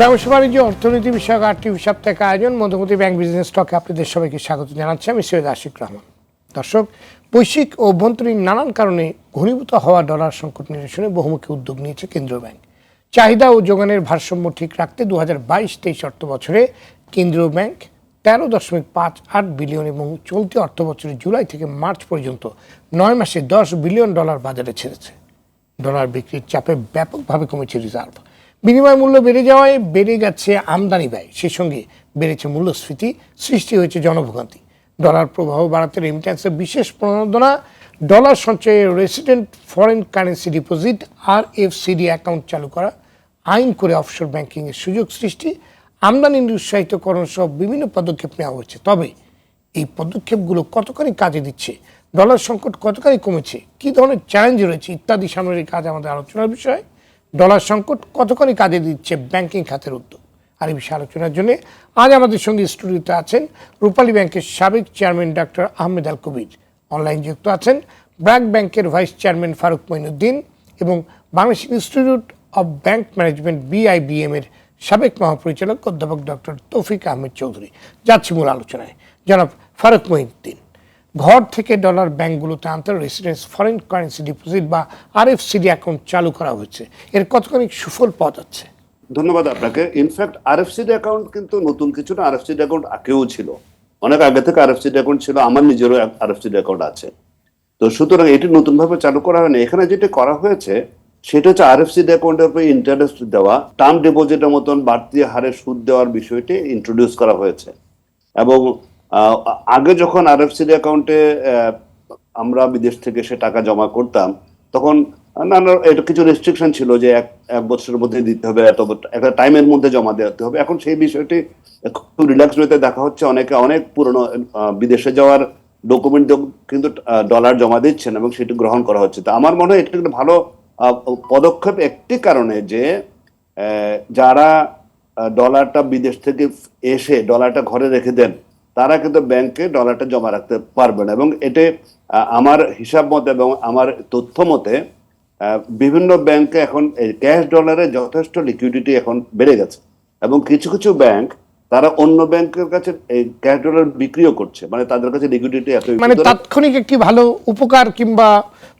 ব্যবসা বাণিজ্য, অর্থনীতি বিষয়ক আটটি সাপ্তাহিক আয়োজন মধ্যমতি ব্যাংক বিজনেস স্টকে আপনাদের সবাইকে স্বাগত জানাচ্ছি। আমি সৈয়দ আশিক রহমান। দর্শক, বৈশ্বিক অভ্যন্তরীণ নানান কারণে ঘনীভূত হওয়া ডলার সংকট নিরসনে বহুমুখী উদ্যোগ নিয়েছে কেন্দ্রীয় ব্যাংক। চাহিদা ও যোগানের ভারসাম্য ঠিক রাখতে দু হাজার বাইশ তেইশ অর্থ বছরে কেন্দ্রীয় ব্যাংক তেরো দশমিক পাঁচ আট বিলিয়ন এবং চলতি অর্থ বছরের জুলাই থেকে মার্চ পর্যন্ত নয় মাসে দশ বিলিয়ন ডলার বাজারে ছেড়েছে। ডলার বিক্রির চাপে ব্যাপকভাবে কমেছে রিজার্ভ। বিনিময় মূল্য বেড়ে যাওয়ায় বেড়ে গেছে আমদানি ব্যয়। সেই সঙ্গে বেড়েছে মূল্যস্ফীতি, সৃষ্টি হয়েছে জনভোগান্তি। ডলার প্রবাহ বাড়াতে রেমিট্যান্সের বিশেষ প্রণোদনা। Dollar সঞ্চয়ে resident foreign currency deposit R F CD account চালু করা, আইন করে অফশোর ব্যাংকিংয়ের সুযোগ সৃষ্টি। আমদানি উৎসাহিতকরণ সহ বিভিন্ন পদক্ষেপ নেওয়া হয়েছে। তবে এই পদক্ষেপগুলো কতখানি কাজে দিচ্ছে? ডলার সংকট কতখানি কমেছে? কী ধরনের চ্যালেঞ্জ রয়েছে? ইত্যাদি সামনের কাজ আমাদের আলোচনার বিষয়। ডলার সংকট কতখানি কাজে দিচ্ছে ব্যাংকিং খাতের উদ্যোগ? আর এই বিষয়ে আলোচনার জন্য আজ আমাদের সঙ্গে স্টুডিওতে আছেন রূপালী ব্যাংকের সাবেক chairman doctor Ahmed Al Kabir. Online যুক্ত আছেন ব্র্যাক ব্যাংকের ভাইস চেয়ারম্যান ফারুক মঈনুদ্দিন এবং Bangladesh institute of bank management BIBM এর সাবেক মহাপরিচালক অধ্যাপক ডক্টর তৌফিক আহমেদ চৌধুরী। যাচ্ছি মূল আলোচনায়। জনাব ফারুক মঈনুদ্দিন ঘর থেকে ডলার ব্যাংকগুলোতে আনতে রেসিডেন্স ফরেন কারেন্সি ডিপোজিট বা আরএফসিডি অ্যাকাউন্ট চালু করা হয়েছে। এর কতখানি সুফল পাওয়া যাচ্ছে? ধন্যবাদ আপনাকে। ইনফ্যাক্ট আরএফসিডি অ্যাকাউন্ট কিন্তু নতুন কিছু না আরএফসিডি অ্যাকাউন্ট আগেও ছিল। অনেক আগে থেকে আর এফ আরএফসিডি অ্যাকাউন্ট ছিল, আমার নিজেরও আরএফসিডি অ্যাকাউন্ট আছে। তো সুতরাং এটি নতুনভাবে চালু করা হয়নি। এখানে যেটা করা হয়েছে, সেটা হচ্ছে আরএফসিডি অ্যাকাউন্টের উপরে ইন্টারেস্ট দেওয়া টার্ম ডিপোজিটের মতন বাড়তি হারে সুদ দেওয়ার বিষয়টি ইন্ট্রোডিউস করা হয়েছে। এবং আগে যখন আরএফসিডি অ্যাকাউন্টে আমরা বিদেশ থেকে সে টাকা জমা করতাম, তখন নানা এটা কিছু রেস্ট্রিকশন ছিল যে এক এক বছরের মধ্যে দিতে হবে, এত একটা টাইমের মধ্যে জমা দিতে হবে। এখন সেই বিষয়টি খুব রিল্যাক্স হতে দেখা হচ্ছে। অনেকে অনেক পুরনো বিদেশে যাওয়ার ডকুমেন্ট কিন্তু ডলার জমা দিচ্ছেন এবং সেটি গ্রহণ করা হচ্ছে। তো আমার মনে হয় এটা একটা ভালো পদক্ষেপ একটি কারণে যে যারা ডলারটা বিদেশ থেকে এসে ডলারটা ঘরে রেখে দেন তারা কিন্তু ব্যাংকে ডলারটা জমা রাখতে পারবে না। এবং এতে আমার হিসাব মতে এবং আমার তথ্য মতে বিভিন্ন ব্যাংকে এখন এই ক্যাশ ডলারে যথেষ্ট লিকুইডিটি এখন বেড়ে গেছে। এবং কিছু কিছু ব্যাংক তারা অন্য ব্যাংকের কাছে এই ক্যাশ ডলার বিক্রিও করছে। মানে তাদের কাছে লিকুইডিটি এত মানে তাৎক্ষণিক একটি ভালো উপকার কিংবা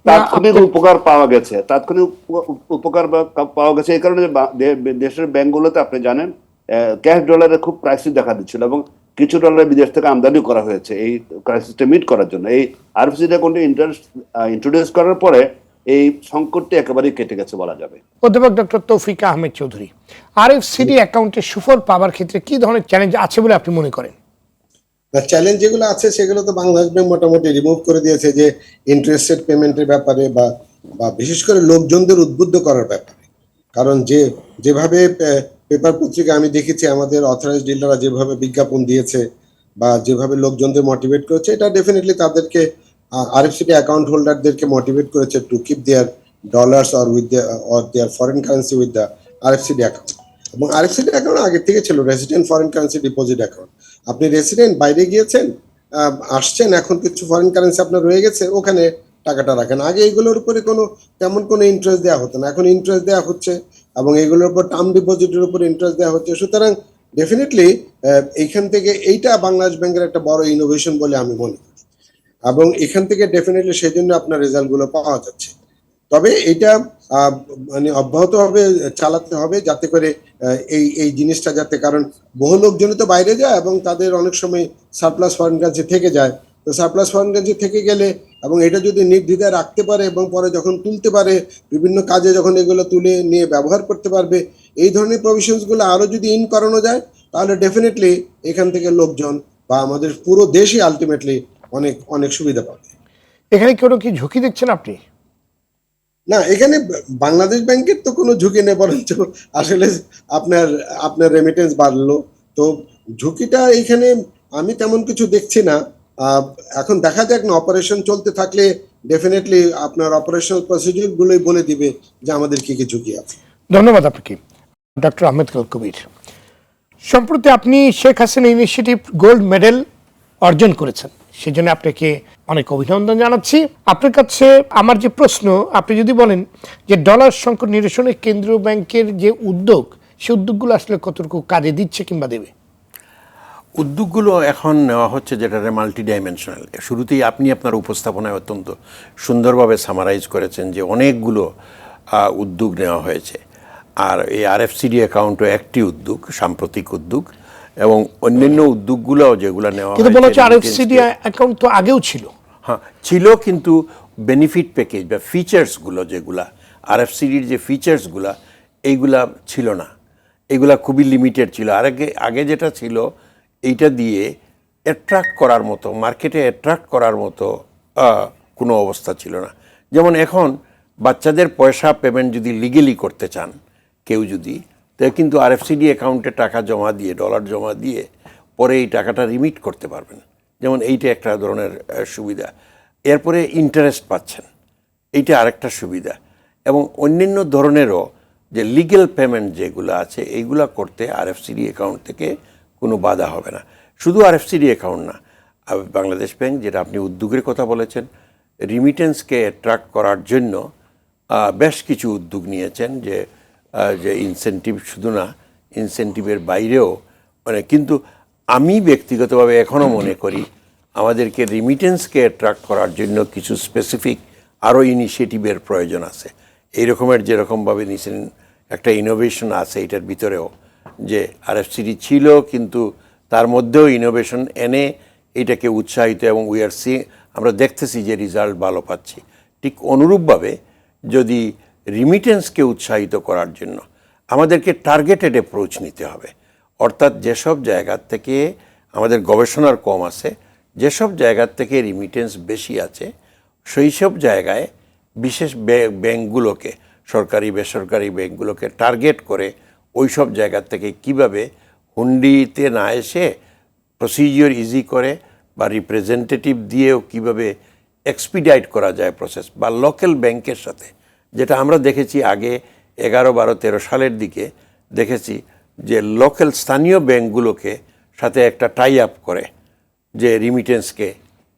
তাৎক্ষণিক উপকার পাওয়া গেছে। তাৎক্ষণিক উপকার পাওয়া গেছে এই কারণে দেশের ব্যাংকগুলোতে আপনি জানেন ক্যাশ ডলারে খুব ক্রাইসিস দেখা দিচ্ছিল। এবং কিছু ডলার বিদেশ থেকে আমদানি করা হয়েছে এই ক্রাইসিসটা মিট করার জন্য। এই আরবিসি অ্যাকাউন্টে ইন্টারেস্ট ইন্ট্রোডিউস করার পরে এই সংকটটি একেবারেই কেটে গেছে বলা যাবে। অধ্যাপক ডক্টর তৌফিক আহমেদ চৌধুরী আরএফসিডি অ্যাকাউন্টে সুফল পাওয়ার ক্ষেত্রে কি ধরনের চ্যালেঞ্জ আছে বলে আপনি মনে করেন? চ্যালেঞ্জ যেগুলো আছে সেগুলো তো বাংলাদেশ ব্যাংক মোটামুটি রিমুভ করে দিয়েছে যে ইন্টারেস্টেড পেমেন্টের ব্যাপারে বা বা বিশেষ করে লোকজনদের উদ্বুদ্ধ করার ব্যাপারে। কারণ যে যেভাবে পেপার পত্রিকা আমি দেখেছি, আমাদের অথরাইজ ডিলাররা যেভাবে বিজ্ঞাপন দিয়েছে বা যেভাবে লোকজনদের মোটিভেট করেছে, এটা ডেফিনেটলি তাদেরকে আরএফসিটি অ্যাকাউন্ট হোল্ডারদেরকে মোটিভেট করেছে to keep their dollars or with or their foreign currency with the RFCD account এবং আরএফসিডি অ্যাকাউন্ট আগে থেকে ছিল resident foreign currency deposit account আপনি রেসিডেন্ট বাইরে গিয়েছেন আসছেন, এখন কিছু ফরেন কারেন্সি আপনার রয়ে গেছে, ওখানে টাকাটা রাখেন। আগে এগুলোর উপরে কোনো, তেমন কোনো ইন্টারেস্ট দেওয়া হতো না। এখন ইন্টারেস্ট দেওয়া হচ্ছে এবং এগুলোর উপর টার্ম ডিপোজিটের উপর ইন্টারেস্ট দেওয়া হচ্ছে। সুতরাং ডেফিনেটলি এইখান থেকে এইটা বাংলাদেশ ব্যাংকের একটা বড় ইনোভেশন বলে আমি মনে করি। এবং এখান থেকে ডেফিনেটলি সেই জন্য আপনার রেজাল্টগুলো পাওয়া যাচ্ছে। তবে এটা মানে অব্যাহতভাবে চালাতে হবে যাতে করে এই এই জিনিসটা যাতে কারণ বহু লোকজনই তো বাইরে যায় এবং তাদের অনেক সময় সারপ্লাস ফরেন কাছে থেকে যায়। তো সারপ্লাস ফরেন কাছে থেকে গেলে এবং এটা যদি নির্দ্বিধায় রাখতে পারে এবং পরে যখন তুলতে পারে বিভিন্ন কাজে যখন এগুলো তুলে নিয়ে ব্যবহার করতে পারবে এই ধরনের প্রভিশনসগুলো আরও যদি ইন করানো যায় তাহলে ডেফিনেটলি এখান থেকে লোকজন বা আমাদের পুরো দেশই আলটিমেটলি অনেক অনেক সুবিধা পাবে। এখানে কোনো কি ঝুঁকি দেখছেন আপনি? না এখানে বাংলাদেশ ব্যাংকের তো কোনো ঝুঁকি নেই বরঞ্চ আসলে আপনার আপনার রেমিটেন্স বাড়লো। তো ঝুঁকিটা এইখানে আমি তেমন কিছু দেখছি না। এখন দেখা যাক না অপারেশন চলতে থাকলে ডেফিনেটলি আপনার অপারেশনাল প্রসিডিউর গুলোই বলে দিবে যে আমাদের কি কি ঝুঁকি আছে। ধন্যবাদ আপনাকে। ডক্টর আহমেদ কবির সম্প্রতি আপনি Sheikh Hasina initiative gold medal অর্জন করেছেন। সেজন্য আপনাকে অনেক অভিনন্দন জানাচ্ছি। আপনার কাছে আমার যে প্রশ্ন, আপনি যদি বলেন যে ডলার সংকট নিরসনে কেন্দ্রীয় ব্যাংকের যে উদ্যোগ, সে উদ্যোগগুলো আসলে কতটুকু কাজে দিচ্ছে কিংবা দেবে? উদ্যোগগুলো এখন নেওয়া হচ্ছে যেটা মাল্টি ডাইমেনশনাল শুরুতেই আপনি আপনার উপস্থাপনায় অত্যন্ত সুন্দরভাবে সামারাইজ করেছেন যে অনেকগুলো উদ্যোগ নেওয়া হয়েছে। আর এই আরএফসিডি অ্যাকাউন্টও একটি উদ্যোগ সাম্প্রতিক উদ্যোগ এবং অন্যান্য উদ্যোগগুলো যেগুলো নেওয়া কিন্তু বলা হচ্ছে আরএফসিডি অ্যাকাউন্ট তো আগেও ছিল। হ্যাঁ ছিল কিন্তু বেনিফিট প্যাকেজ বা ফিচার্সগুলো যেগুলা আরএফসিডির যে ফিচার্সগুলা এইগুলা ছিল না। এগুলা খুবই লিমিটেড ছিল। আর আগে আগে যেটা ছিল এইটা দিয়ে অ্যাট্রাক্ট করার মতো মার্কেটে অ্যাট্রাক্ট করার মতো কোনো অবস্থা ছিল না। যেমন এখন বাচ্চাদের পয়সা পেমেন্ট যদি লিগেলি করতে চান, কেউ যদি, তো কিন্তু আরএফসিডি অ্যাকাউন্টে টাকা জমা দিয়ে ডলার জমা দিয়ে পরে এই টাকাটা রিমিট করতে পারবেন। যেমন এইটা একটা ধরনের সুবিধা। এরপরে ইন্টারেস্ট পাচ্ছেন। এইটা আরেকটা সুবিধা। এবং অন্যান্য ধরনেরও যে লিগেল পেমেন্ট যেগুলো আছে, এইগুলা করতে আরএফসিডি অ্যাকাউন্ট থেকে কোনো বাধা হবে না। শুধু আর আরএফসিডি অ্যাকাউন্ট না। বাংলাদেশ ব্যাংক, যেটা আপনি উদ্যোগের কথা বলেছেন রিমিটেন্সকে অ্যাট্রাক্ট করার জন্য বেশ কিছু উদ্যোগ নিয়েছেন যে যে ইনসেন্টিভ শুধু না ইনসেন্টিভের বাইরেও মানে কিন্তু আমি ব্যক্তিগতভাবে এখনও মনে করি, আমাদেরকে রিমিটেন্সকে অ্যাট্রাক্ট করার জন্য কিছু স্পেসিফিক আরও ইনিশিয়েটিভের প্রয়োজন আছে। এই রকমের যেরকমভাবে নিছেন, একটা ইনোভেশন আছে এটার ভিতরেও। যে আরএফসিডি ছিল, কিন্তু তার মধ্যেও ইনোভেশন এনে এটাকে উৎসাহিত এবং উই আর সি আমরা দেখতেছি যে রেজাল্ট ভালো পাচ্ছি। ঠিক অনুরূপভাবে যদি রিমিটেন্সকে উৎসাহিত করার জন্য আমাদেরকে টার্গেটেড অ্যাপ্রোচ নিতে হবে। অর্থাৎ যেসব জায়গার থেকে আমাদের গবেষণার কম আছে, যেসব জায়গার থেকে রিমিটেন্স বেশি আছে সেই সব জায়গায় বিশেষ ব্যাংক- ব্যাংকগুলোকে সরকারি, বেসরকারি ব্যাংকগুলোকে টার্গেট করে ওই সব জায়গার থেকে কীভাবে হুন্ডিতে না এসে প্রসিজিওর ইজি করে বা রিপ্রেজেন্টেটিভ দিয়েও কীভাবে এক্সপিডাইট করা যায় প্রসেস বা লোকাল ব্যাংকের সাথে? যেটা আমরা দেখেছি আগে এগারো, বারো, তেরো সালের দিকে দেখেছি যে লোকাল স্থানীয় ব্যাংকগুলোকে সাথে একটা টাই আপ করে যে রিমিটেন্সকে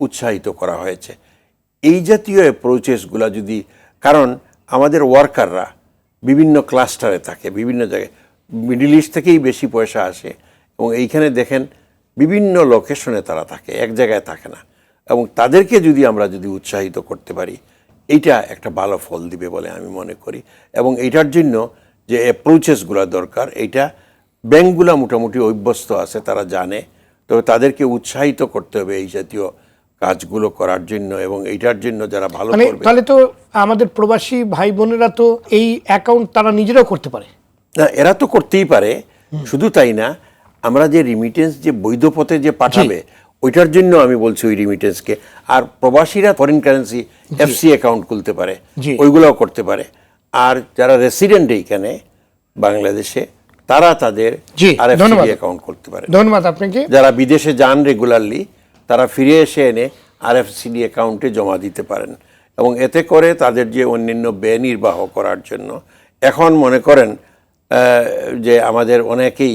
উৎসাহিত করা হয়েছে। এই জাতীয় অ্যাপ্রোচেসগুলো যদি, কারণ আমাদের ওয়ার্কাররা বিভিন্ন ক্লাস্টারে থাকে, বিভিন্ন জায়গায়। মিডিল ইস্ট থেকেই বেশি পয়সা আসে এবং এইখানে দেখেন বিভিন্ন লোকেশনে তারা থাকে এক জায়গায় থাকে না। এবং তাদেরকে যদি আমরা যদি উৎসাহিত করতে পারি এইটা একটা ভালো ফল দিবে বলে আমি মনে করি। এবং এইটার জন্য যে অ্যাপ্রোচেসগুলো দরকার এইটা ব্যাংকগুলো মোটামুটি অভ্যস্ত আছে তারা জানে। তবে তাদেরকে উৎসাহিত করতে হবে এই জাতীয় কাজগুলো করার জন্য এবং এইটার জন্য যারা ভালো মানে করবে তাহলে তো আমাদের প্রবাসী ভাই বোনেরা তো এই অ্যাকাউন্ট তারা নিজেরাও করতে পারে। না এরা তো করতেই পারে শুধু তাই না আমরা যে রিমিটেন্স যে বৈধ পথে যে পাঠাবে ওইটার জন্য আমি বলছি ওই রিমিটেন্সকে আর প্রবাসীরা ফরেন কারেন্সি এফসি অ্যাকাউন্ট খুলতে পারে ওইগুলোও করতে পারে। আর যারা রেসিডেন্ট এইখানে বাংলাদেশে তারা তাদের আর অ্যাকাউন্ট করতে পারে। ধন্যবাদ আপনাকে। যারা বিদেশে যান রেগুলারলি তারা ফিরে এসে এনে আরএফসিডি অ্যাকাউন্টে জমা দিতে পারেন। এবং এতে করে তাদের যে অন্যান্য ব্যয় নির্বাহ করার জন্য এখন মনে করেন যে আমাদের অনেকেই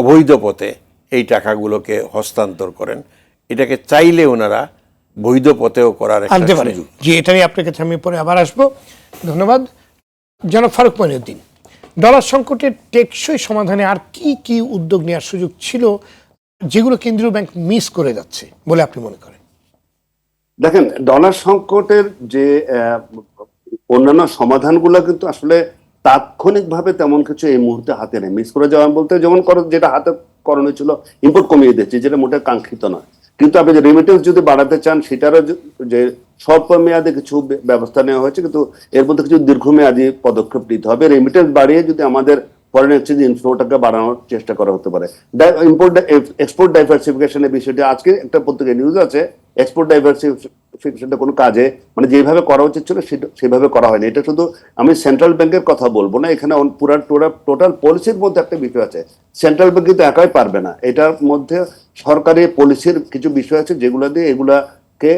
অবৈধ পথে এই টাকাগুলোকে হস্তান্তর করেন। এটাকে চাইলে ওনারা বৈধ পথেও করার আনতে পারে। সুযোগ। জি এটা নিয়ে আপনার কাছে আমি পরে আবার আসব। ধন্যবাদ। জনাব ফারুক মনিউদ্দিন ডলার সংকটের টেকসই সমাধানে আর কি কি উদ্যোগ নেওয়ার সুযোগ ছিল যেগুলো কেন্দ্রীয় ব্যাংক মিস করে যাচ্ছে বলে আপনি মনে করেন? দেখেন ডলার সংকটের যে অন্যান্য সমাধানগুলো কিন্তু আসলে তাৎক্ষণিকভাবে তেমন কিছু এই মুহূর্তে হাতে নেই। মিস করে যাওয়া বলতে যেমন করো- যেটা হাতে করণীয় ছিল ইম্পোর্ট কমিয়ে দিচ্ছে যেটা মোটে কাঙ্ক্ষিত নয়। কিন্তু আপনি যে রেমিটেন্স যদি বাড়াতে চান, সেটারও যে স্বল্প মেয়াদে কিছু ব্যবস্থা নেওয়া হয়েছে, কিন্তু এর মধ্যে কিছু দীর্ঘমেয়াদী পদক্ষেপ নিতে হবে। রেমিটেন্স বাড়িয়ে যদি আমাদের ফরেন এক্সচেঞ্জ ইনফ্লোটাকে বাড়ানোর চেষ্টা করা হতে পারে। ইম্পোর্ট এক্সপোর্ট ডাইভার্সিফিকেশনের বিষয়টি, আজকে একটা পত্রিকায় নিউজ আছে এক্সপোর্ট ডাইভার্সিফিকেশনটা কোনো কাজে মানে যেভাবে করা উচিত ছিল সেভাবে করা হয়নি। এটা শুধু আমি সেন্ট্রাল ব্যাংকের কথা বলব না, এখানে পুরা টোটাল পলিসির মধ্যে একটা বিষয় আছে। সেন্ট্রাল ব্যাংক কিন্তু একাই পারবে না। এটার মধ্যে সরকারি পলিসির কিছু বিষয় আছে যেগুলো দিয়ে এগুলাকে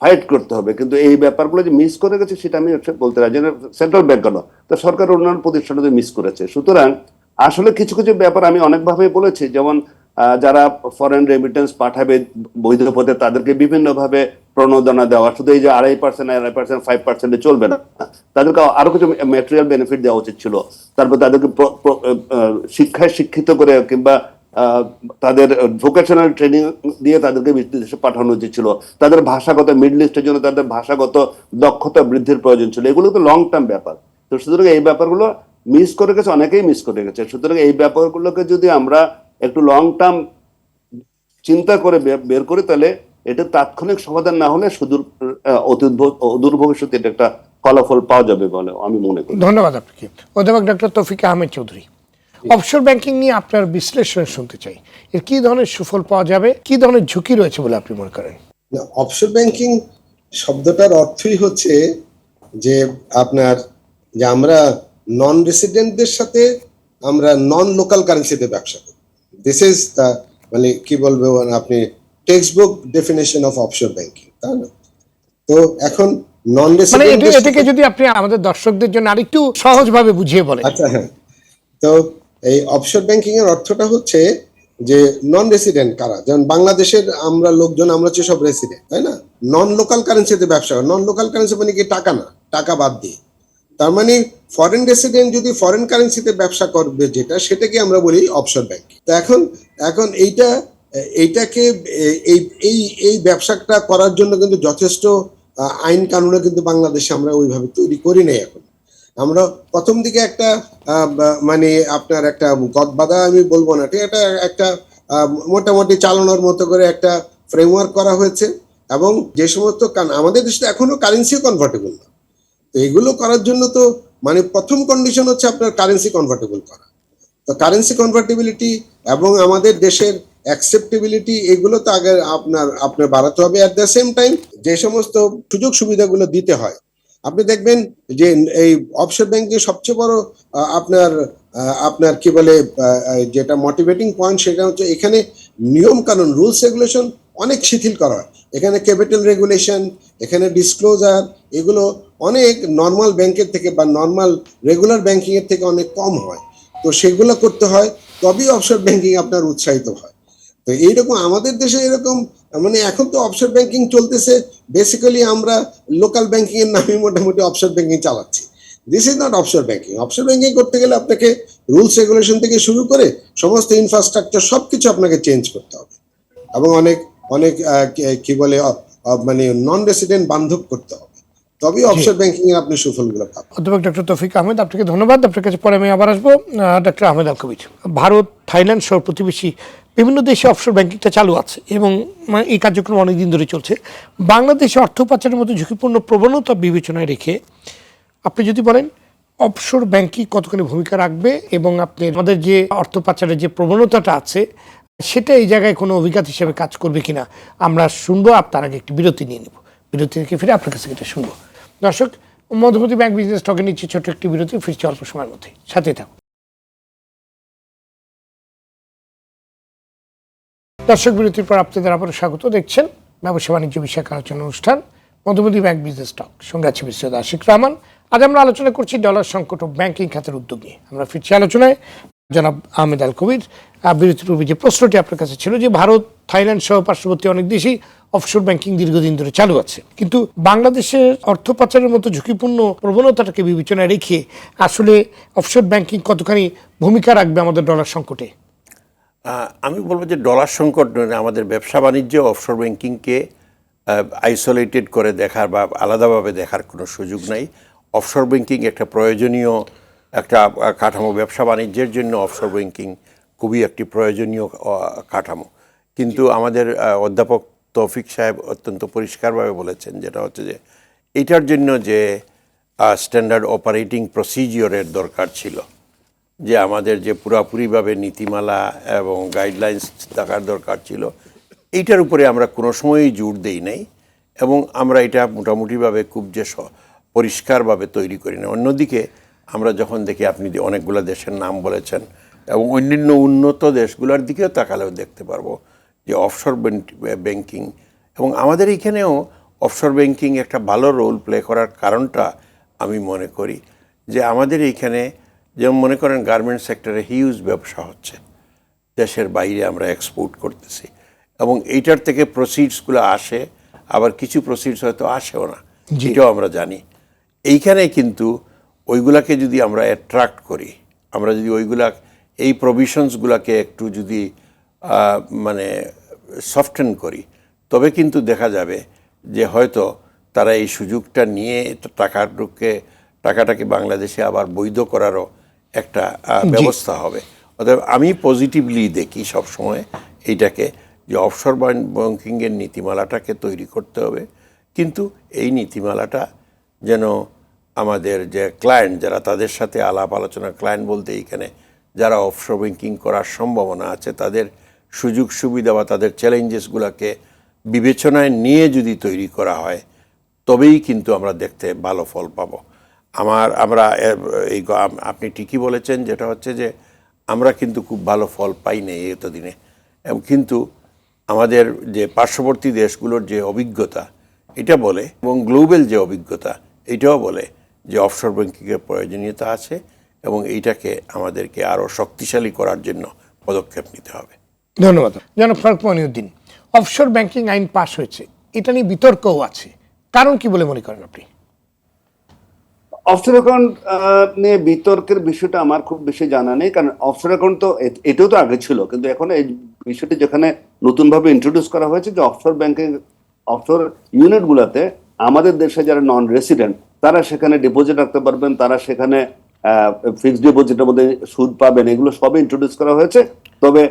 ফাইট করতে হবে। কিন্তু এই ব্যাপারগুলো যে মিস করে গেছে, সেটা আমি বলতে রাজি সেন্ট্রাল ব্যাংক কেন? তো সরকার অন্যান্য প্রতিষ্ঠানে মিস করেছে। সুতরাং আসলে কিছু কিছু ব্যাপার আমি অনেকভাবে বলেছি। যেমন যারা ফরেন রেমিটেন্স পাঠাবে বৈধ পথে, তাদেরকে বিভিন্নভাবে প্রণোদনা দেওয়া। শুধু এই যে আড়াই পার্সেন্ট আড়াই পার্সেন্ট ফাইভ পার্সেন্টে চলবে না। তাদেরকে আরও কিছু ম্যাটেরিয়াল বেনিফিট দেওয়া উচিত ছিল। তারপর তাদেরকে শিক্ষায় শিক্ষিত করে কিংবা তাদের ভোকেশনাল ট্রেনিং দিয়ে তাদেরকে বিদেশে পাঠানো উচিত ছিল তাদের ভাষাগত মিডল ইস্টের জন্য তাদের ভাষাগত দক্ষতা বৃদ্ধির প্রয়োজন ছিল। এগুলো তো লং টার্ম ব্যাপার। তো সুতরাং এই ব্যাপারগুলো মিস করে গেছে, অনেকেই মিস করে গেছে। সুতরাং এই ব্যাপারগুলোকে যদি আমরা একটু লং টার্ম চিন্তা করে বের করি, তাহলে এটা তাৎক্ষণিক সমাধান না হলে সুদূর অদূর ভবিষ্যতে এটা একটা ফলাফল পাওয়া যাবে বলে আমি মনে করি। ধন্যবাদ আপনাকে। অধ্যাপক ডক্টর তৌফিক আহমেদ চৌধুরী। অবসর ব্যাংকিং নিয়ে আপনার বিশ্লেষণ শুনতে চাই। এর কি ধরনের সুফল পাওয়া যাবে? কি ধরনের ঝুঁকি রয়েছে বলে আপনি মনে করেন? অফশোর ব্যাংকিং শব্দটার অর্থই হচ্ছে যে আপনার যে আমরা নন রেসিডেন্টদের সাথে আমরা নন লোকাল কারেন্সিতে ব্যবসা করি। দিস ইজ দ্য মানে কি বলব আপনি text book definition of offshore banking তাই না? তো এখন নন মানে রেসিডেন্ট এটাকে যদি আপনি আমাদের দর্শকদের জন্য আরেকটু সহজভাবে বুঝিয়ে বলেন। আচ্ছা হ্যাঁ। তো এই অফশোর ব্যাংকিং এর অর্থটা হচ্ছে যে নন রেসিডেন্ট কারা? যেমন বাংলাদেশের আমরা লোকজন, আমরা হচ্ছে সব রেসিডেন্ট তাই না? নন লোকাল কারেন্সিতে ব্যবসা নন লোকাল কারেন্সি মানে কি? টাকা না, টাকা বাদ দিয়ে। তার মানে ফরেন রেসিডেন্ট যদি ফরেন কারেন্সিতে ব্যবসা করবে যেটা, সেটাকে আমরা বলি অফশোর ব্যাংক তো এখন এখন এইটা, এইটাকে, এই এই এই ব্যবসাটা করার জন্য কিন্তু যথেষ্ট আইন কানুনে কিন্তু বাংলাদেশে আমরা ওইভাবে তৈরি করি নাই এখন। আমরা প্রথম দিকে একটা মানে আপনার একটা গদবাদা আমি বলব না, ঠিক এটা একটা মোটামুটি চালানোর মতো করে একটা ফ্রেমওয়ার্ক করা হয়েছে এবং যে সমস্ত আমাদের দেশে এখনও কারেন্সি কনভার্টেবল না। তো এগুলো করার জন্য তো মানে প্রথম কন্ডিশন হচ্ছে আপনার কারেন্সি কনভার্টেবল করা। তো কারেন্সি কনভার্টেবিলিটি এবং আমাদের দেশের অ্যাকসেপ্টেবিলিটি এগুলো তো আগে আপনার আপনার বাড়াতে হবে অ্যাট দ্য সেম টাইম যে সমস্ত সুযোগ সুবিধাগুলো দিতে হয়। আপনি দেখবেন যে এই অফশোর ব্যাংকের সবচেয়ে বড় আপনার আপনার কি বলে যেটা মোটিভেটিং পয়েন্ট সেটা হচ্ছে এখানে নিয়ম কানুন রুলস রেগুলেশন অনেক শিথিল করা হয়। এখানে ক্যাপিটাল রেগুলেশন এখানে ডিসক্লোজার এগুলো অনেক নর্মাল ব্যাংকের থেকে বা নর্মাল রেগুলার ব্যাংকিং এর থেকে অনেক কম হয়। তো সেগুলো করতে হয়, তবেই অফশোর ব্যাংকিং আপনার উৎসাহিত হয়। তো এইরকম আমাদের দেশে এরকম মানে এখন তো অফশোর ব্যাংকিং চলতেছে বেসিক্যালি আমরা লোকাল ব্যাংকিং এর নামে মোটামুটি অফশোর ব্যাংকিং চালাচ্ছি। This is not offshore banking offshore banking করতে গেলে আপনাকে রুলস রেগুলেশন থেকে শুরু করে সমস্ত ইনফ্রাস্ট্রাকচার সব কিছু আপনাকে চেঞ্জ করতে হবে। এবং অনেক অনেক কি- বলে মানে নন রেসিডেন্ট বান্ধব করতে হবে। তবেই অফশোর ব্যাংকিং এ আপনি সুফলগুলো পাবেন। অধ্যাপক ডক্টর তৌফিক আহমেদ আপনাকে ধন্যবাদ। আপনার কাছে পরে আমি আবার আসব। ডক্টর আহমেদ আলকবির ভারত থাইল্যান্ড সহ প্রতিবেশী বিভিন্ন দেশে অফশোর ব্যাংকিংটা চালু আছে এবং মানে এই কার্যক্রম অনেকদিন ধরে চলছে। বাংলাদেশে অর্থ পাচারের মতো ঝুঁকিপূর্ণ প্রবণতা বিবেচনায় রেখে আপনি যদি বলেন অফশোর ব্যাংকিং কতখানি ভূমিকা রাখবে এবং আপনি আমাদের যে অর্থ পাচারের যে প্রবণতাটা আছে সেটা এই জায়গায় কোনো অভিজ্ঞতা হিসেবে কাজ করবে কিনা আমরা শুনব আপনার আগে একটি বিরতি নিয়ে নেব। বিরতি থেকে ফিরে আপনার কাছে এটা শুনব। দর্শক মধুমতি ব্যাংক বিজনেস স্টকে নিচ্ছে ছোট্ট একটি বিরতি, ফিরছে অল্প সময়ের মধ্যে। সাথে থাকুন। দর্শক, বিরতির পর আপনাদের আবার স্বাগত। দেখছেন ব্যবসা বাণিজ্য বিষয়ক আলোচনা অনুষ্ঠান মধুমতি ব্যাংক বিজনেস স্টক সঙ্গে আছে বিশ্ব আশিক রহমান আজ আমরা আলোচনা করছি ডলার সংকট ও ব্যাংকিং খাতের উদ্যোগ নিয়ে। আমরা ফিরছি আলোচনায়। জনাব আহমেদ আল কবির বিরতির পূর্বে যে প্রশ্নটি আপনার কাছে ছিল যে ভারত থাইল্যান্ড সহ পার্শ্ববর্তী অনেক দেশেই অফশোর ব্যাংকিং দীর্ঘদিন ধরে চালু আছে। কিন্তু বাংলাদেশের অর্থ পাচারের মতো ঝুঁকিপূর্ণ প্রবণতাটাকে বিবেচনায় রেখে আসলে অফশোর ব্যাংকিং কতখানি ভূমিকা রাখবে আমাদের ডলার সংকটে? আমি বলব যে ডলার সংকট নয়, আমাদের ব্যবসা বাণিজ্য অফশোর ব্যাংকিংকে আইসোলেটেড করে দেখার বা আলাদাভাবে দেখার কোনো সুযোগ নাই। অফশোর ব্যাংকিং একটা প্রয়োজনীয় একটা কাঠামো। ব্যবসা বাণিজ্যের জন্য অফশোর ব্যাংকিং খুবই একটি প্রয়োজনীয় কাঠামো। কিন্তু আমাদের অধ্যাপক তৌফিক সাহেব অত্যন্ত পরিষ্কারভাবে বলেছেন যেটা হচ্ছে যে এটার জন্য যে স্ট্যান্ডার্ড অপারেটিং প্রসিজিওরের দরকার ছিল যে আমাদের যে পুরাপুরিভাবে নীতিমালা এবং গাইডলাইন্স থাকার দরকার ছিল এইটার উপরে আমরা কোনো সময়ই জোর দেই নাই এবং আমরা এটা মোটামুটিভাবে খুব যে স- পরিষ্কারভাবে তৈরি করি না অন্যদিকে আমরা যখন দেখি আপনি যে অনেকগুলো দেশের নাম বলেছেন এবং অন্যান্য উন্নত দেশগুলোর দিকেও তাকালেও দেখতে পারব যে অফশোর ব্যাংকিং এবং আমাদের এইখানেও অফশোর ব্যাংকিং একটা ভালো রোল প্লে করার কারণটা আমি মনে করি যে আমাদের এইখানে যেমন মনে করেন গার্মেন্ট সেক্টরে হিউজ ব্যবসা হচ্ছে। দেশের বাইরে আমরা এক্সপোর্ট করতেছি। এবং এইটার থেকে প্রসিডসগুলো আসে আবার কিছু প্রসিডস হয়তো আসেও না। জি। এটাও আমরা জানি। এইখানে কিন্তু ওইগুলাকে যদি আমরা অ্যাট্রাক্ট করি আমরা যদি ওইগুলা এই প্রভিশনসগুলোকে একটু যদি মানে সফটেন করি। তবে কিন্তু দেখা যাবে যে হয়তো তারা এই সুযোগটা নিয়ে টাকাটুকে টাকাটাকে বাংলাদেশে আবার বৈধ করারও একটা ব্যবস্থা হবে। অতএব আমি পজিটিভলি দেখি সবসময় এইটাকে যে অফশোর ব্যাংকিংয়ের নীতিমালাটাকে তৈরি করতে হবে। কিন্তু এই নীতিমালাটা যেন আমাদের যে ক্লায়েন্ট যারা তাদের সাথে আলাপ আলোচনা ক্লায়েন্ট বলতে এইখানে যারা অফশোর ব্যাংকিং করার সম্ভাবনা আছে তাদের সুযোগ সুবিধা বা তাদের চ্যালেঞ্জেসগুলোকে বিবেচনায় নিয়ে যদি তৈরি করা হয়, তবেই কিন্তু আমরা দেখতে ভালো ফল পাবো। আমার, আমরা এই আপনি ঠিকই বলেছেন যেটা হচ্ছে যে আমরা কিন্তু খুব ভালো ফল পাই নাই এতদিনে। এবং কিন্তু আমাদের যে পার্শ্ববর্তী দেশগুলোর যে অভিজ্ঞতা, এটা বলে এবং গ্লোবাল যে অভিজ্ঞতা, এটাও বলে যে অফশোর ব্যাংকিংয়ের প্রয়োজনীয়তা আছে এবং এইটাকে আমাদেরকে আরও শক্তিশালী করার জন্য পদক্ষেপ নিতে হবে। ধন্যবাদ। জনাব ফারুক মনিউদ্দিন অফশোর ব্যাংকিং আইন পাশ হয়েছে এটা নিয়ে বিতর্কও আছে কারণ কি বলে মনে করেন আপনি? অফশোর অ্যাকাউন্ট নিয়ে বিতর্কের বিষয়টা আমার খুব বেশি জানা নেই কারণ অফশোর অ্যাকাউন্ট তো এটাও তো আগে ছিল কিন্তু এখন এই বিষয়টি যেখানে নতুনভাবে ইন্ট্রোডিউস করা হয়েছে যে অফশোর ব্যাংকিং অফশোর ইউনিট গুলাতে আমাদের দেশে যারা নন রেসিডেন্ট তারা সেখানে ডিপোজিট রাখতে পারবেন তারা সেখানে ফিক্সড ডিপোজিটের মধ্যে সুদ পাবেন এগুলো সবই ইন্ট্রোডিউস করা হয়েছে তবে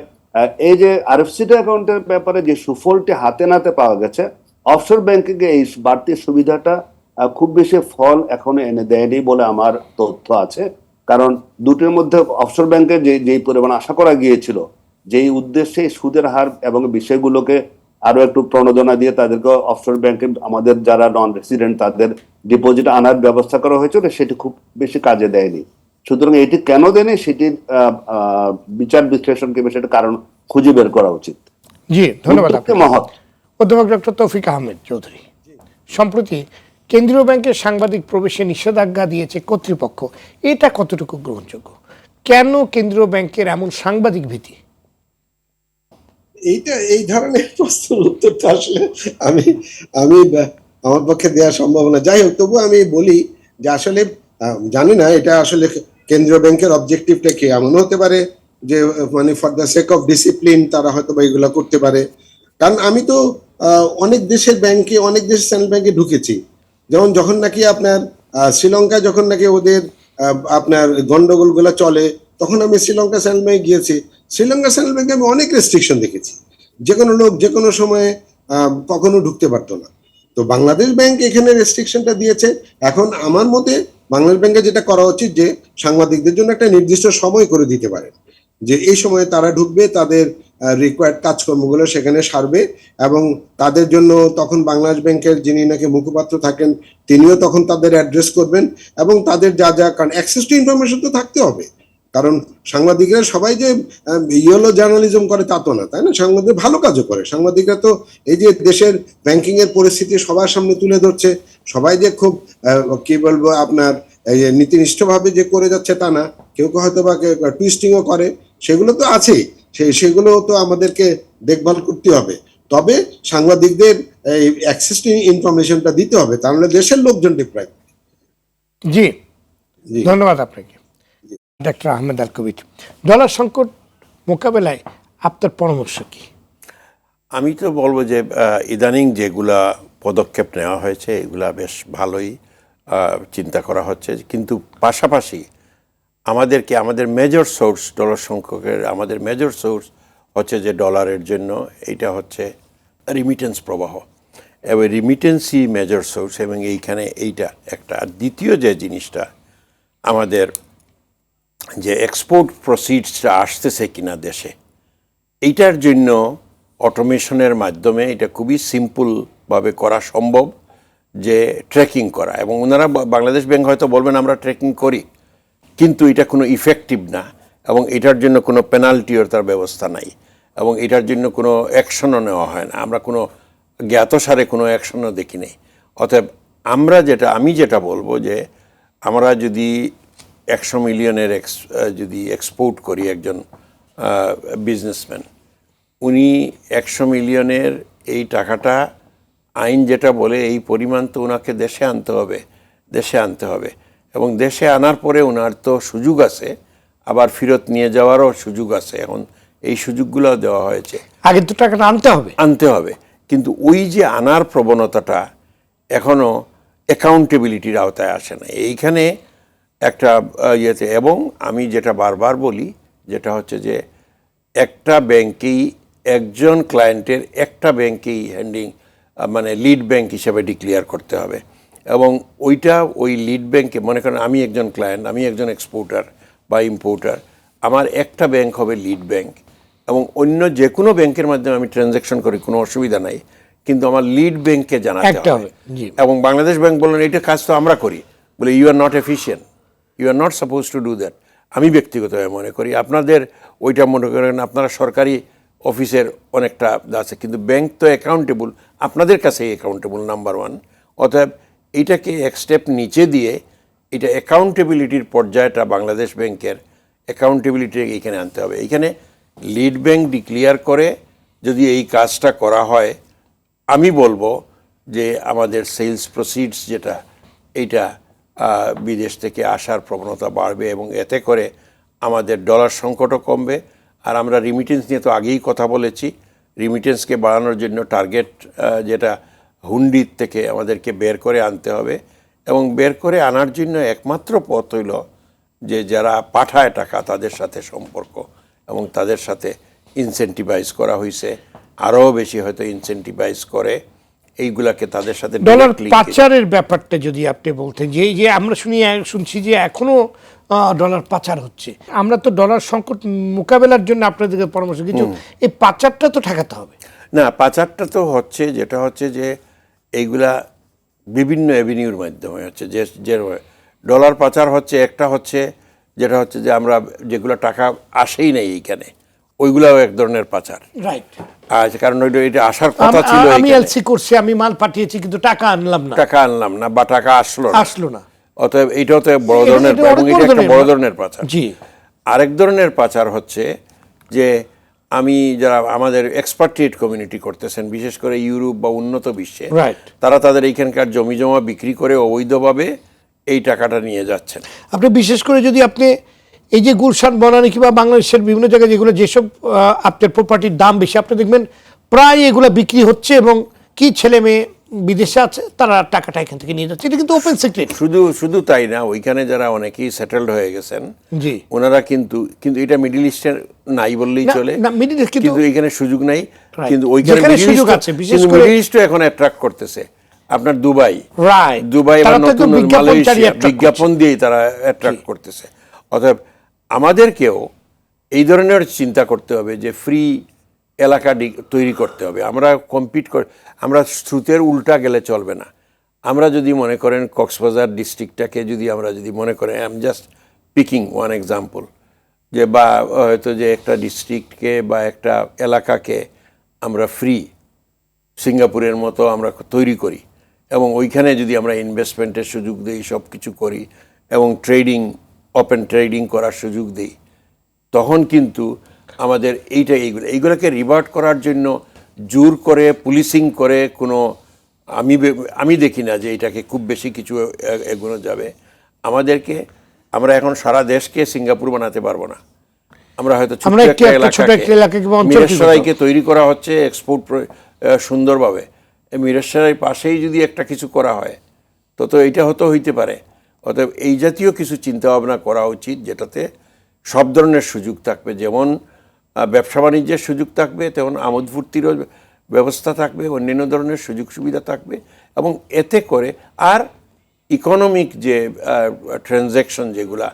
এই যে আরএফসিটি অ্যাকাউন্টের ব্যাপারে যে সুফলটি হাতে নাতে পাওয়া গেছে অফশোর ব্যাংকিং এই বাড়তি সুবিধাটা খুব বেশি ফল এখনও এনে দেয়নি বলে আমার তথ্য আছে। কারণ দুটির মধ্যে অফশোর ব্যাংকে যে, যেই পরিমাণ আশা করা গিয়েছিল, যেই উদ্দেশ্যে সুদের হার এবং বিষয়গুলোকে আরও একটু প্রণোদনা দিয়ে তাদেরকে অফশোর ব্যাংকে আমাদের যারা নন রেসিডেন্ট তাদের ডিপোজিট আনার ব্যবস্থা করা হয়েছিল, সেটি খুব বেশি কাজে দেয়নি। সুতরাং এটি কেন দেয়নি? সেটি আহ, আহ, বিচার বিশ্লেষণ কিংবা সেটা কারণ খুঁজে বের করা উচিত। জি ধন্যবাদ মহৎ। অধ্যাপক ডক্টর তৌফিক আহমেদ চৌধুরী। সম্প্রতি কেন্দ্রীয় ব্যাংকের সাংবাদিক প্রবেশে নিষেধাজ্ঞা দিয়েছে কর্তৃপক্ষ। এটা কতটুকু গ্রহণযোগ্য? কেন কেন্দ্রীয় ব্যাংকের এমন সাংবাদিক ভীতি? এইটা এই ধরনের প্রশ্নের উত্তরটা আসলে আমি আমি আমার পক্ষে দেওয়া সম্ভব না যাই হোক তবু আমি বলি যে আসলে আহ, জানি না এটা আসলে কেন্দ্রীয় ব্যাংকের অবজেক্টিভটা কি? এমন হতে পারে যে মানে for the sake of discipline তারা হয়তো বা এগুলো করতে পারে। কারণ আমি তো অনেক দেশের ব্যাংকে, অনেক দেশের সেন্ট্রাল ব্যাংকে ঢুকেছি। যেমন যখন নাকি আপনার শ্রীলঙ্কা যখন নাকি ওদের আপনার গন্ডগোলগুলো চলে, তখন আমি শ্রীলঙ্কা সেন্ট্রাল ব্যাংকে গিয়েছি। শ্রীলঙ্কা সেন্ট্রাল ব্যাংকে আমি অনেক রেস্ট্রিকশন দেখেছি। যে কোনো লোক যে কোনো সময়ে কখনো ঢুকতে পারতো না। তো বাংলাদেশ ব্যাংক এখানে রেস্ট্রিকশনটা দিয়েছে। এখন আমার মতে বাংলাদেশ ব্যাংকে যেটা করা উচিত যে সাংবাদিকদের জন্য একটা নির্দিষ্ট সময় করে দিতে পারে। যে এই সময়ে তারা ঢুকবে, তাদের রিকোয়ার্ড কাজকর্মগুলো সেখানে সারবে এবং তাদের জন্য তখন বাংলাদেশ ব্যাংকের যিনি নাকি মুখপাত্র থাকেন, তিনিও তখন তাদের অ্যাড্রেস করবেন এবং তাদের যা যা, কারণ অ্যাক্সেস টু ইনফরমেশন তো থাকতে হবে। কারণ সাংবাদিকরা সবাই যে ইয়েলো জার্নালিজম করে তা তো না তাই না? সাংবাদিক ভালো কাজও করে। সাংবাদিকরা তো এই যে দেশের ব্যাংকিং এর পরিস্থিতি সবার সামনে তুলে ধরছে সবাই যে খুব কি বলব আপনার এই যে নীতিনিষ্ঠভাবে যে করে যাচ্ছে তা না। কেউ কেউ হয়তো বা টুইস্টিংও করে সেগুলো তো আছেই। সেই সেগুলো তো আমাদেরকে দেখভাল করতে হবে। তবে সাংবাদিকদের এই অ্যাক্সেসটি ইনফরমেশনটা দিতে হবে তাহলে দেশের লোকজন ডিপ্রাইভ জি। জি। ধন্যবাদ আপনাকে। ডাক্তার আহমেদ আল কবির ডলার সংকট মোকাবেলায় আপনার পরামর্শ কি? আমি তো বলব যে ইদানিং যেগুলা পদক্ষেপ নেওয়া হয়েছে, এগুলা বেশ ভালোই চিন্তা করা হচ্ছে। কিন্তু পাশাপাশি আমাদেরকে, আমাদের মেজর সোর্স ডলার সংখ্যকের আমাদের মেজর সোর্স হচ্ছে যে ডলারের জন্য, এইটা হচ্ছে রিমিটেন্স প্রবাহ। এবং রিমিটেন্সই মেজর সোর্স এবং এইখানে এইটা একটা। দ্বিতীয় যে জিনিসটা আমাদের যে এক্সপোর্ট প্রসিডসটা আসতেছে কিনা দেশে, এইটার জন্য অটোমেশনের মাধ্যমে এটা খুবই সিম্পলভাবে করা সম্ভব যে ট্রেকিং করা। এবং ওনারা বাংলাদেশ ব্যাংক হয়তো বলবেন আমরা ট্রেকিং করি, কিন্তু এটা কোনো ইফেক্টিভ না এবং এটার জন্য কোনো পেনাল্টিও তার ব্যবস্থা নাই এবং এটার জন্য কোনো অ্যাকশনও নেওয়া হয় না। আমরা কোনো জ্ঞাতসারে কোনো অ্যাকশনও দেখি নেই অতএব আমরা যেটা, আমি যেটা বলব যে আমরা যদি একশো মিলিয়নের এক্স যদি এক্সপোর্ট করি একজন বিজনেসম্যান উনি একশো মিলিয়নের এই টাকাটা আইন যেটা বলে এই পরিমাণ তো ওনাকে দেশে আনতে হবে দেশে আনতে হবে। এবং দেশে আনার পরে ওনার তো সুযোগ আছে আবার ফেরত নিয়ে যাওয়ারও সুযোগ আছে। এখন এই সুযোগগুলো দেওয়া হয়েছে। আগে তো টাকাটা আনতে হবে। আনতে হবে। কিন্তু ওই যে আনার প্রবণতাটা এখনও অ্যাকাউন্টেবিলিটির আওতায় আসে না। এইখানে একটা ইয়েতে। এবং আমি যেটা বারবার বলি যেটা হচ্ছে যে একটা ব্যাংকেই একজন ক্লায়েন্টের একটা ব্যাংকেই হ্যান্ডিং মানে লিড ব্যাংক হিসেবে ডিক্লেয়ার করতে হবে। এবং ওইটা ওই লিড ব্যাংকে মনে করেন আমি একজন ক্লায়েন্ট আমি একজন এক্সপোর্টার বা ইম্পোর্টার আমার একটা ব্যাংক হবে লিড ব্যাংক এবং অন্য যে কোনো ব্যাংকের মাধ্যমে আমি ট্রানজ্যাকশন করি কোনো অসুবিধা নাই। কিন্তু আমার লিড ব্যাংকে জানাতে একটা হবে। হবে, এবং বাংলাদেশ ব্যাংক বললেন এটা কাজ তো আমরা করি। বলে you are not efficient you are not suppose to do that আমি ব্যক্তিগতভাবে মনে করি আপনাদের ওইটা মনে করেন আপনারা সরকারি অফিসের অনেকটা আছে, কিন্তু ব্যাংক তো অ্যাকাউন্টেবল আপনাদের কাছেই অ্যাকাউন্টেবল নাম্বার ওয়ান অতএব এইটাকে এক স্টেপ নিচে দিয়ে এটা অ্যাকাউন্টেবিলিটির পর্যায়টা বাংলাদেশ ব্যাংকের অ্যাকাউন্টেবিলিটি এইখানে আনতে হবে। এইখানে লিড ব্যাংক ডিক্লিয়ার করে যদি এই কাজটা করা হয়, আমি বলব যে আমাদের সেলস প্রসিডস যেটা, এইটা বিদেশ থেকে আসার প্রবণতা বাড়বে এবং এতে করে আমাদের ডলার সংকটও কমবে। আর আমরা রিমিটেন্স নিয়ে তো আগেই কথা বলেছি। রিমিটেন্সকে বাড়ানোর জন্য টার্গেট যেটা হুন্ডির থেকে আমাদেরকে বের করে আনতে হবে এবং বের করে আনার জন্য একমাত্র পথ হইল যে যারা পাঠায় টাকা, তাদের সাথে সম্পর্ক এবং তাদের সাথে ইনসেন্টিভাইজ করা হয়েছে আরও বেশি হয়তো ইনসেন্টিভাইজ করে এইগুলাকে তাদের সাথে ডলার পাচারের ব্যাপারটা যদি আপনি বলতেন যে এই যে আমরা শুনি শুনছি যে এখনও ডলার পাচার হচ্ছে। আমরা তো ডলার সংকট মোকাবেলার জন্য আপনাদেরকে পরামর্শ কিছু এই পাচারটা তো ঠেকাতে হবে। না পাচারটা তো হচ্ছে যেটা হচ্ছে যে এইগুলা বিভিন্ন অ্যাভিনিউর মাধ্যমে হচ্ছে যে যে ডলার পাচার হচ্ছে একটা হচ্ছে যেটা হচ্ছে যে আমরা যেগুলো টাকা আসেই নাই এইখানে। ওইগুলাও এক ধরনের পাচার। রাইট আর কারণ ওইটা এটা আসার কথা ছিল আমি এলসি করছি আমি মাল পাঠিয়েছি কিন্তু টাকা আনলাম না। টাকা আনলাম না বা টাকা আসলো না। আসলো না। অতএব এইটাও তো বড় ধরনের এবং এটা একটা ধরনের বড় ধরনের পাচার। জি। আরেক ধরনের পাচার হচ্ছে যে আমি যারা আমাদের এক্সপার্টিয়েট কমিউনিটি করতেছেন বিশেষ করে ইউরোপ বা উন্নত বিশ্বে তারা তাদের এইখানকার জমি জমা বিক্রি করে অবৈধভাবে এই টাকাটা নিয়ে যাচ্ছেন। আপনি বিশেষ করে যদি আপনি এই যে গুলশান বনানী কিংবা বাংলাদেশের বিভিন্ন জায়গায় যেগুলো যেসব আপনার প্রপার্টির দাম বেশি আপনি দেখবেন প্রায় এগুলো বিক্রি হচ্ছে এবং কি ছেলে মেয়ে বিদেশে আছে তারা টাকাটা এখান থেকে নিয়ে যাচ্ছে। এটা কিন্তু ওপেন সিক্রেট শুধু শুধু তাই না ওইখানে যারা অনেকেই সেটেলড হয়ে গেছেন জি। ওনারা কিন্তু কিন্তু এটা মিডিল ইস্টের নাই বললেই চলে। না, কিন্তু- এখানে সুযোগ নাই। কিন্তু ওইখানে সুযোগ আছে, বিশেষ করে- মিডিল ইস্টও এখন অ্যাট্রাক্ট করতেছে। আপনার দুবাই। Right. দুবাই বা নতুন মালয়েশিয়া বিজ্ঞাপন দিয়েই তারা অ্যাট্রাক্ট করতেছে। অতএব আমাদেরকেও এই ধরনের চিন্তা করতে হবে যে ফ্রি এলাকা তৈরি করতে হবে। আমরা কম্পিট কর আমরা স্রোতের উল্টা গেলে চলবে না। আমরা যদি মনে করেন কক্সবাজার ডিস্ট্রিক্টটাকে যদি আমরা যদি মনে করেন I am just picking one example যে বা হয়তো যে একটা ডিস্ট্রিক্টকে বা একটা এলাকাকে আমরা ফ্রি সিঙ্গাপুরের মতো আমরা তৈরি করি এবং ওইখানে যদি আমরা ইনভেস্টমেন্টের সুযোগ দিই সব কিছু করি এবং ট্রেডিং ওপেন ট্রেডিং করার সুযোগ দিই। তখন কিন্তু আমাদের এইটা এইগুলো। এইগুলোকে রিভার্ট করার জন্য জোর করে পুলিশিং করে কোনো আমি আমি দেখি না যে এটাকে খুব বেশি কিছু এগোনো যাবে। আমাদেরকে আমরা এখন সারা দেশকে সিঙ্গাপুর বানাতে পারব না। আমরা হয়তো মিরেশ্বরাইকে তৈরি করা হচ্ছে এক্সপোর্ট সুন্দরভাবে। মিরেশ্বরাই পাশেই যদি একটা কিছু করা হয় তো তো এইটা হতো হইতে পারে। অতএব এই জাতীয় কিছু চিন্তা ভাবনা করা উচিত যেটাতে সব ধরনের সুযোগ থাকবে। যেমন ব্যবসা বাণিজ্যের সুযোগ থাকবে, তেমন আমোদ ফুর্তিরও ব্যবস্থা থাকবে, অন্যান্য ধরনের সুযোগ সুবিধা থাকবে এবং এতে করে আর ইকোনমিক যে ট্রানজ্যাকশন যেগুলা,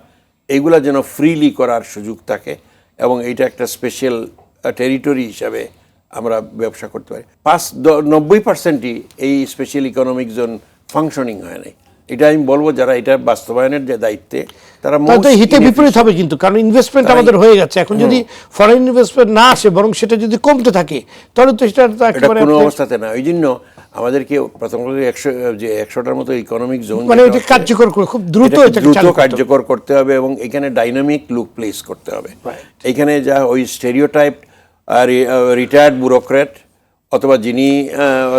এইগুলা যেন ফ্রিলি করার সুযোগ থাকে এবং এইটা একটা স্পেশাল টেরিটরি হিসাবে আমরা ব্যবসা করতে পারি। পাঁচ নব্বই পার্সেন্টই এই স্পেশাল ইকোনমিক জোন ফাংশনিং হয় নাই। এটা আমি বলব যারা এটা বাস্তবায়নের যে দায়িত্বে তারা most হিতে বিপরীত হবে কিন্তু কারণ ইনভেস্টমেন্ট আমাদের হয়ে গেছে। এখন যদি ফরেন ইনভেস্টমেন্ট না আসে বরং সেটা যদি কমতে থাকে তাহলে তো সেটা তো এটা একেবারে কোনো অবস্থাতে না। ওই জন্য আমাদেরকে প্রথম করে একশো যে একশোটার মতো ইকোনমিক জোন মানে এটা কার্যকর করে খুব দ্রুত দ্রুত। কার্যকর করতে হবে এবং এখানে ডাইনামিক লুক প্লেস করতে হবে। এখানে যা ওই স্টেরিওটাইপ রিটায়ার্ড ব্যুরোক্রেট অথবা যিনি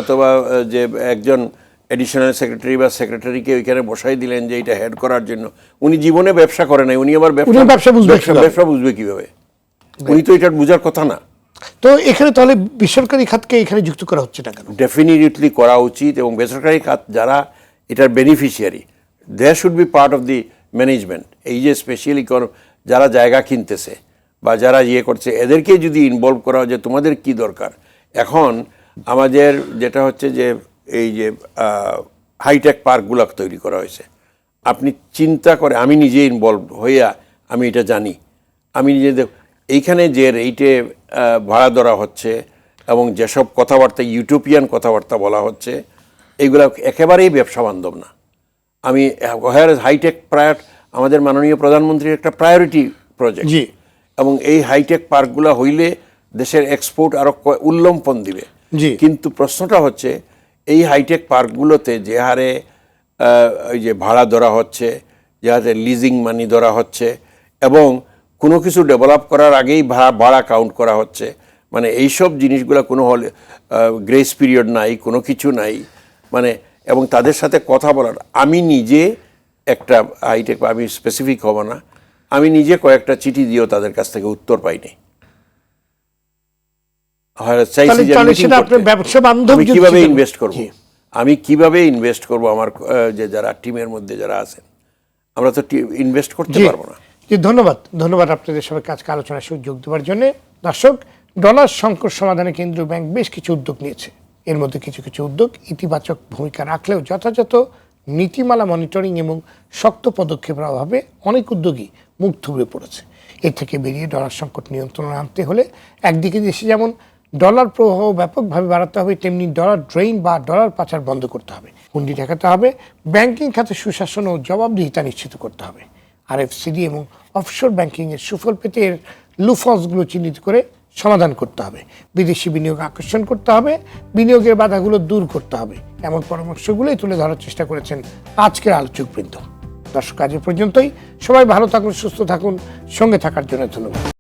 অথবা যে একজন এডিশনাল সেক্রেটারি বা সেক্রেটারিকে ওইখানে বসাই দিলেন যে এটা হেড করার জন্য। উনি জীবনে ব্যবসা করে নাই উনি আবার উনি ব্যবসা বুঝবে ব্যবসা বুঝবে কীভাবে? উনি তো এটা বোঝার কথা না। তো এখানে তাহলে বেসরকারি খাতকে এখানে যুক্ত করা হচ্ছে না কেন? ডেফিনেটলি করা উচিত এবং বেসরকারি খাত যারা এটার beneficiary they should be part of the management এই যে স্পেশাল যারা জায়গা কিনতেছে বা যারা ইয়ে করছে এদেরকে যদি ইনভলভ করা হয় যে তোমাদের কি দরকার? এখন আমাদের যেটা হচ্ছে যে এই যে হাইটেক পার্কগুলো তৈরি করা হয়েছে। আপনি চিন্তা করে আমি নিজে ইনভলভ হইয়া আমি এটা জানি। আমি নিজে দেখ- এইখানে যে রেটে ভাড়া ধরা হচ্ছে এবং যেসব কথাবার্তা ইউটোপিয়ান কথাবার্তা বলা হচ্ছে এইগুলো একেবারেই ব্যবসা বান্ধব না। আমি হায়ার হাইটেক প্রায় আমাদের মাননীয় প্রধানমন্ত্রীর একটা প্রায়োরিটি প্রজেক্ট জি। এবং এই হাইটেক পার্কগুলো হইলে দেশের এক্সপোর্ট আরও ক- উল্লম্পন দিবে। জি। কিন্তু প্রশ্নটা হচ্ছে এই হাইটেক পার্কগুলোতে যে হারে ওই যে ভাড়া ধরা হচ্ছে, যে হারে লিজিং মানি ধরা হচ্ছে, এবং কোনো কিছু ডেভেলপ করার আগেই ভাড়া ভাড়া কাউন্ট করা হচ্ছে মানে এইসব জিনিসগুলো কোনো হলে গ্রেস পিরিয়ড নাই, কোনো কিছু নাই মানে এবং তাদের সাথে কথা বলার, আমি নিজে একটা হাইটেক আমি স্পেসিফিক হব না, আমি নিজে কয়েকটা চিঠি দিয়েও তাদের কাছ থেকে উত্তর পাইনি। চাইছি যে সেটা করতে। ব্যবসা বান্ধব আমি কীভাবে ইনভেস্ট করব? আমি কীভাবে ইনভেস্ট করব আমার যে যারা টিমের মধ্যে যারা আছেন? আমরা তো ইনভেস্ট করতে পারব না। জি ধন্যবাদ। ধন্যবাদ আপনাদের সবাইকে আজকে আলোচনার সুযোগ দেওয়ার জন্য। দর্শক ডলার সংকট সমাধানে কেন্দ্রীয় ব্যাংক বেশ কিছু উদ্যোগ নিয়েছে। এর মধ্যে কিছু কিছু উদ্যোগ ইতিবাচক ভূমিকা রাখলেও যথাযথ নীতিমালা মনিটরিং এবং শক্ত পদক্ষেপের অভাবে অনেক উদ্যোগী মুখ থুবড়ে পড়েছে। এর থেকে বেরিয়ে ডলার সংকট নিয়ন্ত্রণে আনতে হলে একদিকে দেশে যেমন ডলার প্রবাহ ব্যাপকভাবে বাড়াতে হবে, তেমনি ডলার ড্রেইন বা ডলার পাচার বন্ধ করতে হবে। হুন্ডি ঠেকাতে হবে, ব্যাংকিং খাতে সুশাসন ও জবাবদিহিতা নিশ্চিত করতে হবে। আর আরএফসিডি এবং অফশোর ব্যাংকিংয়ের সুফল পেতে এর লুফলসগুলো চিহ্নিত করে সমাধান করতে হবে। বিদেশি বিনিয়োগ আকর্ষণ করতে হবে, বিনিয়োগের বাধাগুলো দূর করতে হবে। এমন পরামর্শগুলোই তুলে ধরার চেষ্টা করেছেন আজকের আলোচকবৃন্দ দর্শক, আজ পর্যন্তই। সবাই ভালো থাকুন, সুস্থ থাকুন। সঙ্গে থাকার জন্য ধন্যবাদ।